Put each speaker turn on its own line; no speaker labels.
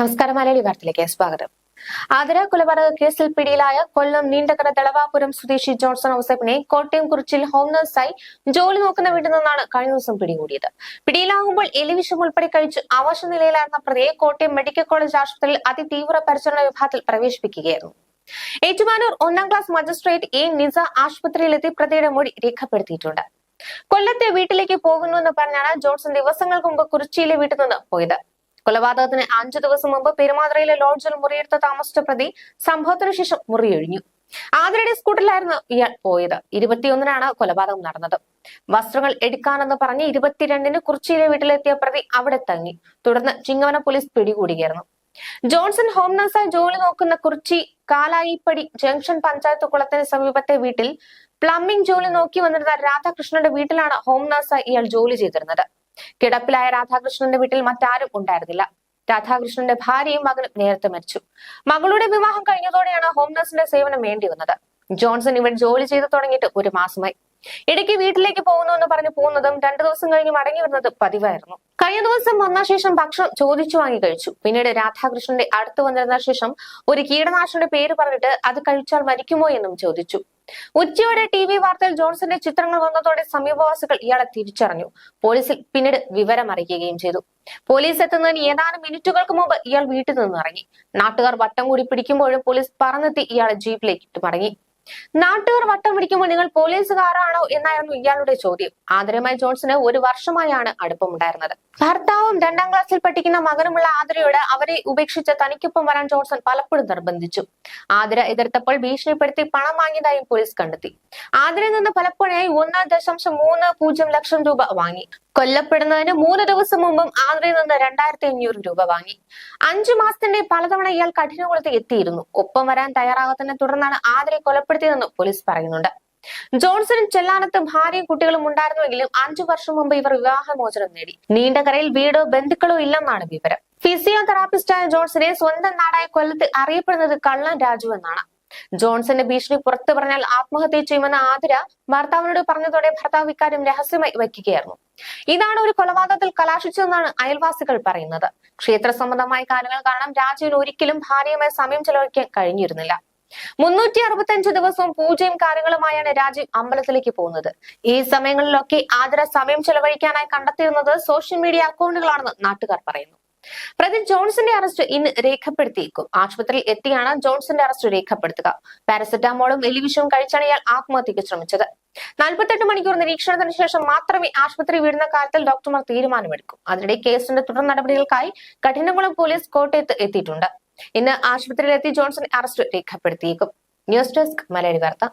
നമസ്കാരം മലയാളി വാർത്തയിലേക്ക് സ്വാഗതം. ആതിര കൊലപാതക കേസിൽ പിടിയിലായ കൊല്ലം നീണ്ടകര ദളവാപുരം സ്വദേശി ജോൺസൺ ഔസഫിനെ കോട്ടയം കുറിച്ചിൽ ഹോം നഴ്സായി ജോലി നോക്കുന്ന വീട്ടിൽ നിന്നാണ് കഴിഞ്ഞ ദിവസം പിടികൂടിയത്. പിടിയിലാകുമ്പോൾ എലിവിഷം ഉൾപ്പെടെ കഴിച്ച് അവശ നിലയിലായിരുന്ന പ്രതിയെ കോട്ടയം മെഡിക്കൽ കോളേജ് ആശുപത്രിയിൽ അതിതീവ്ര പരിചരണ വിഭാഗത്തിൽ പ്രവേശിപ്പിക്കുകയായിരുന്നു. ഏറ്റുമാനൂർ ഒന്നാം ക്ലാസ് മജിസ്ട്രേറ്റ് എ നിസ ആശുപത്രിയിലെത്തി പ്രതിയുടെ മൊഴി രേഖപ്പെടുത്തിയിട്ടുണ്ട്. കൊല്ലത്തെ വീട്ടിലേക്ക് പോകുന്നുവെന്ന് പറഞ്ഞാണ് ജോൺസൺ ദിവസങ്ങൾക്ക് മുമ്പ് കുറിച്ചിയിലെ വീട്ടിൽ നിന്ന് പോയത്. കൊലപാതകത്തിന് അഞ്ചു ദിവസം മുമ്പ് പെരുമാതുറയിലെ ലോഡ്ജിൽ മുറിയെടുത്ത താമസിച്ച പ്രതി സംഭവത്തിനു ശേഷം മുറിയൊഴിഞ്ഞു. ആതിരയുടെ സ്കൂട്ടറിലായിരുന്നു ഇയാൾ പോയത്. ഇരുപത്തിയൊന്നിനാണ് കൊലപാതകം നടന്നത്. വസ്ത്രങ്ങൾ എടുക്കാനെന്ന് പറഞ്ഞ് ഇരുപത്തിരണ്ടിന് കുറിച്ചിയിലെ വീട്ടിലെത്തിയ പ്രതി അവിടെ തങ്ങി. തുടർന്ന് ചിങ്ങവന പോലീസ് പിടികൂടുകയായിരുന്നു. ജോൺസൺ ഹോം നഴ്സായി ജോലി നോക്കുന്ന കുറിച്ചി കാലായിപ്പടി ജംഗ്ഷൻ പഞ്ചായത്ത് കുളത്തിന് സമീപത്തെ വീട്ടിൽ പ്ലംബിംഗ് ജോലി നോക്കി വന്നിരുന്ന രാധാകൃഷ്ണന്റെ വീട്ടിലാണ് ഹോം നഴ്സായി ഇയാൾ ജോലി ചെയ്തിരുന്നത്. കിടപ്പിലായ രാധാകൃഷ്ണന്റെ വീട്ടിൽ മറ്റാരും ഉണ്ടായിരുന്നില്ല. രാധാകൃഷ്ണന്റെ ഭാര്യയും മകനും നേരത്തെ മരിച്ചു. മകളുടെ വിവാഹം കഴിഞ്ഞതോടെയാണ് ഹോം നഴ്സിന്റെ സേവനം വേണ്ടി വന്നത് ജോൺസൺ ഇവിടെ ജോലി ചെയ്തു തുടങ്ങിയിട്ട് ഒരു മാസമായി. ഇടയ്ക്ക് വീട്ടിലേക്ക് പോകുന്നു എന്ന് പറഞ്ഞു പോകുന്നതും രണ്ടു ദിവസം കഴിഞ്ഞ് മടങ്ങി വരുന്നത് പതിവായിരുന്നു. കഴിഞ്ഞ ദിവസം വന്ന ശേഷം ഭക്ഷണം ചോദിച്ചു വാങ്ങി കഴിച്ചു. പിന്നീട് രാധാകൃഷ്ണന്റെ അടുത്ത് വന്നിരുന്ന ശേഷം ഒരു കീടനാശിനിയുടെ പേര് പറഞ്ഞിട്ട് അത് കഴിച്ചാൽ മരിക്കുമോ എന്നും ചോദിച്ചു. ഉച്ചയോടെ ടി വി വാർത്തയിൽ ജോൺസന്റെ ചിത്രങ്ങൾ വന്നതോടെ സമീപവാസികൾ ഇയാളെ തിരിച്ചറിഞ്ഞു. പോലീസിൽ പിന്നീട് വിവരം അറിയിക്കുകയും ചെയ്തു. പോലീസ് എത്തുന്നതിന് ഏതാനും മിനിറ്റുകൾക്ക് മുമ്പ് ഇയാൾ വീട്ടിൽ നിന്ന് ഇറങ്ങി. നാട്ടുകാർ വട്ടം കൂടി പിടിക്കുമ്പോഴും പോലീസ് പറന്നെത്തി ഇയാളെ ജീപ്പിലേക്ക് മടങ്ങി. നാട്ടുകാർ വട്ടം പിടിക്കുമ്പോൾ നിങ്ങൾ പോലീസുകാരാണോ എന്നായിരുന്നു ഇയാളുടെ ചോദ്യം. ആദരമായി ജോൺസന് ഒരു വർഷമായാണ് അടുപ്പമുണ്ടായിരുന്നത്. ഭർത്താവും രണ്ടാം ക്ലാസ്സിൽ പഠിക്കുന്ന മകനുമുള്ള ആതിരയോട് അവരെ ഉപേക്ഷിച്ച് തനിക്കൊപ്പം വരാൻ ജോൺസൺ പലപ്പോഴും നിർബന്ധിച്ചു. ആതിര എതിർത്തപ്പോൾ ഭീഷണിപ്പെടുത്തി പണം വാങ്ങിയതായും പോലീസ് കണ്ടെത്തി. ആതിരയിൽ നിന്ന് പലപ്പോഴായി ഒന്ന് ദശാംശം മൂന്ന് പൂജ്യം ലക്ഷം രൂപ വാങ്ങി. കൊല്ലപ്പെടുന്നതിന് മൂന്ന് ദിവസം മുമ്പും ആന്ധ്രയിൽ നിന്ന് രണ്ടായിരത്തി അഞ്ഞൂറ് രൂപ വാങ്ങി. അഞ്ചു മാസത്തിന്റെ പലതവണ ഇയാൾ കഠിനകുളത്ത് എത്തിയിരുന്നു. ഒപ്പം വരാൻ തയ്യാറാകാത്തതിനെ തുടർന്നാണ് ആന്ധ്രയെ കൊലപ്പെടുത്തിയതെന്ന് പോലീസ് പറയുന്നുണ്ട്. ജോൺസണും ചെല്ലാനത്തും ഭാര്യയും കുട്ടികളും ഉണ്ടായിരുന്നുവെങ്കിലും അഞ്ചു വർഷം മുമ്പ് ഇവർ വിവാഹമോചനം നേടി. നീണ്ടകരയിൽ വീടോ ബന്ധുക്കളോ ഇല്ലെന്നാണ് വിവരം. ഫിസിയോതെറാപ്പിസ്റ്റായ ജോൺസനെ സ്വന്തം നാടായ കൊല്ലത്ത് അറിയപ്പെടുന്നത് കള്ളൻ രാജു എന്നാണ്. ജോൺസന്റെ ഭീഷണി പുറത്തു പറഞ്ഞാൽ ആത്മഹത്യ ചെയ്യുമെന്ന ആതിര ഭർത്താവിനോട് പറഞ്ഞതോടെ ഭർത്താവ് ഇക്കാര്യം രഹസ്യമായി വയ്ക്കുകയായിരുന്നു. ഇതാണ് ഒരു കൊലപാതകത്തിൽ കലാശിച്ചതെന്നാണ് അയൽവാസികൾ പറയുന്നത്. ക്ഷേത്ര സംബന്ധമായ കാര്യങ്ങൾ കാരണം രാജുവിന് ഒരിക്കലും ഭാര്യയുമായി സമയം ചെലവഴിക്കാൻ കഴിഞ്ഞിരുന്നില്ല. മുന്നൂറ്റി അറുപത്തി ദിവസവും പൂജയും കാര്യങ്ങളുമായാണ് രാജീവ് അമ്പലത്തിലേക്ക് പോകുന്നത്. ഈ സമയങ്ങളിലൊക്കെ ആദര സമയം ചെലവഴിക്കാനായി കണ്ടെത്തിയിരുന്നത് സോഷ്യൽ മീഡിയ അക്കൗണ്ടുകളാണെന്ന് നാട്ടുകാർ പറയുന്നു. പ്രതി ജോൺസന്റെ അറസ്റ്റ് ഇന്ന് രേഖപ്പെടുത്തിയേക്കും. ആശുപത്രിയിൽ എത്തിയാണ് ജോൺസന്റെ അറസ്റ്റ് രേഖപ്പെടുത്തുക. പാരസെറ്റാമോളും എലിവിഷവും കഴിച്ചാണ് ഇയാൾ ആത്മഹത്യക്ക് ശ്രമിച്ചത്. നാൽപ്പത്തെട്ട് മണിക്കൂർ നിരീക്ഷണത്തിന് ശേഷം മാത്രമേ ആശുപത്രി വിടുന്ന കാര്യത്തിൽ ഡോക്ടർമാർ തീരുമാനമെടുക്കും. അതിനിടെ കേസിന്റെ തുടർ നടപടികൾക്കായി കഠിനകുളം പോലീസ് കോട്ടയത്ത് എത്തിയിട്ടുണ്ട്. ഇന്ന് ആശുപത്രിയിലെത്തി ജോൺസൺ അറസ്റ്റ് രേഖപ്പെടുത്തിയേക്കും. ന്യൂസ് ഡെസ്ക് മലയാളി വാർത്ത.